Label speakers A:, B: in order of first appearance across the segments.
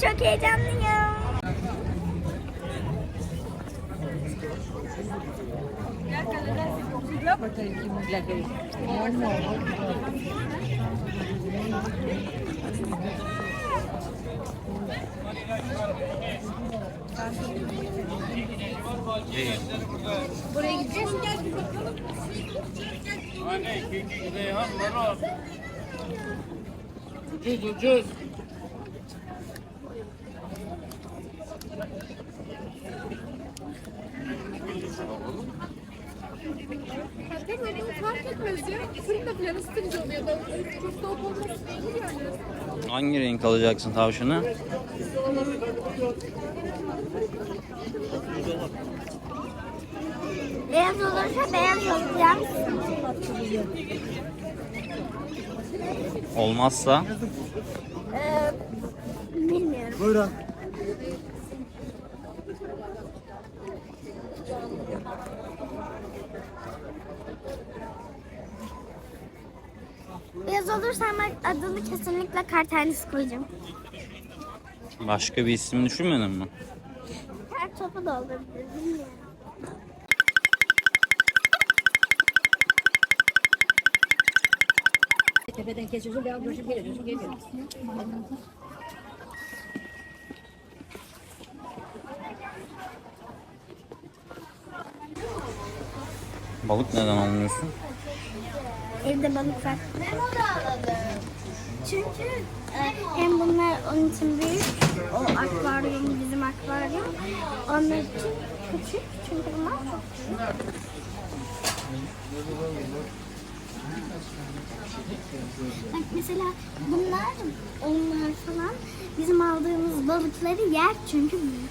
A: çok heyecanlıyım. Buraya gideceğiz.
B: Ucuz ucuz.
C: Demedim fark etmez ya. Fırında falan ısıtınca oluyor da çok soğuk olması değil yani.
D: Hangi renk alacaksın tavşanı?
A: Beyaz olursa beyaz alacağım.
D: Olmazsa
A: Ee, bilmiyorum.
B: Buyurun.
A: Beyaz olursa ama adını kesinlikle kartanesi koyacağım.
D: başka bir isim düşünmedin mi?
A: Her topu da olabilir. Bilmiyorum.
E: Tepeden kesiyorsun beyaz göçüp geliyorsun geliyor.
D: Balık neden almıyorsun?
A: Evde balık var. Çünkü e, hem bunlar onun için büyük, o akvaryum bizim akvaryum. Onlar için küçük çünkü bunlar çok büyük. Bak mesela bunlar, onlar falan bizim aldığımız balıkları yer çünkü büyük.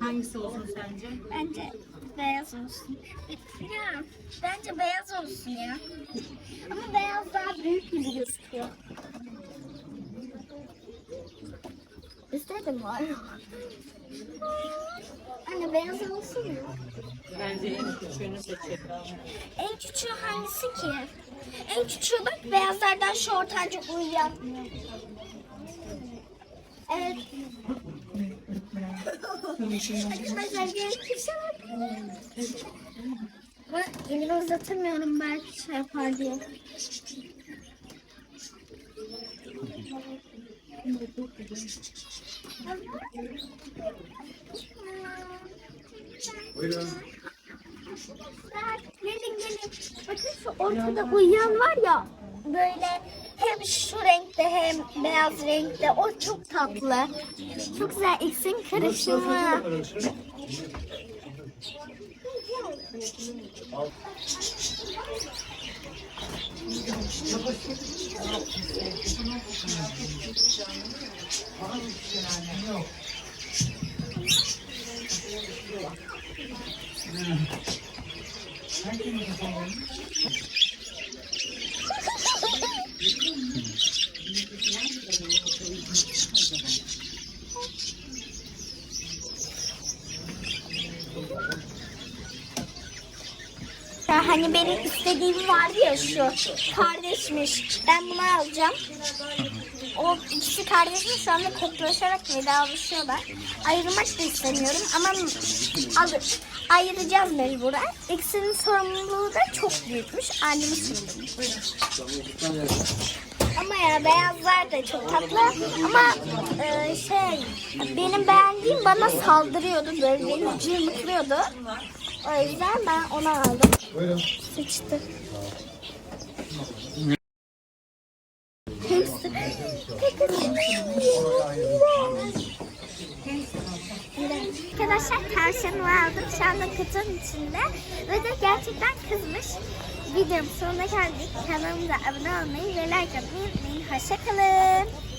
E: Hangisi olsun sence?
A: Bence beyaz olsun. Ya bence beyaz olsun ya. Ama beyaz daha büyük gibi gözüküyor. İstedim var. Anne beyaz olsun mu?
E: Bence en küçüğünü seçelim.
A: En küçüğü hangisi ki? En küçüğü bak beyazlardan şu ortanca uyuyan. Evet. Arkadaşlar gerekirse bak. Ben elimi uzatamıyorum belki şey yapar diye.
B: Buyurun.
A: Gelin gelin. Bakın şu ortada uyuyan var ya. Böyle hem şu renkte hem beyaz renkte. O çok tatlı. Çok güzel ikisinin karışımı. Ya hani benim istediğim vardı ya şu kardeşmiş. Ben bunu alacağım. O ikisi kardeşmiş şu anda koklaşarak vedalaşıyorlar. Ayırmak da istemiyorum ama alır. Ayıracağız mecburen. İkisinin sorumluluğu da çok büyükmüş. Annemi söylemiş. Ama ya beyazlar da çok tatlı. Ama e, şey benim beğendiğim bana saldırıyordu. Böyle beni cırmıklıyordu. O yüzden ben onu aldım.
B: Buyurun.
A: Sıçtı. Arkadaşlar tavşanımı aldım. Şu anda kutunun içinde. Ve de gerçekten kızmış. Videomun sonuna geldik. Kanalımıza abone olmayı ve like atmayı unutmayın. Hoşçakalın.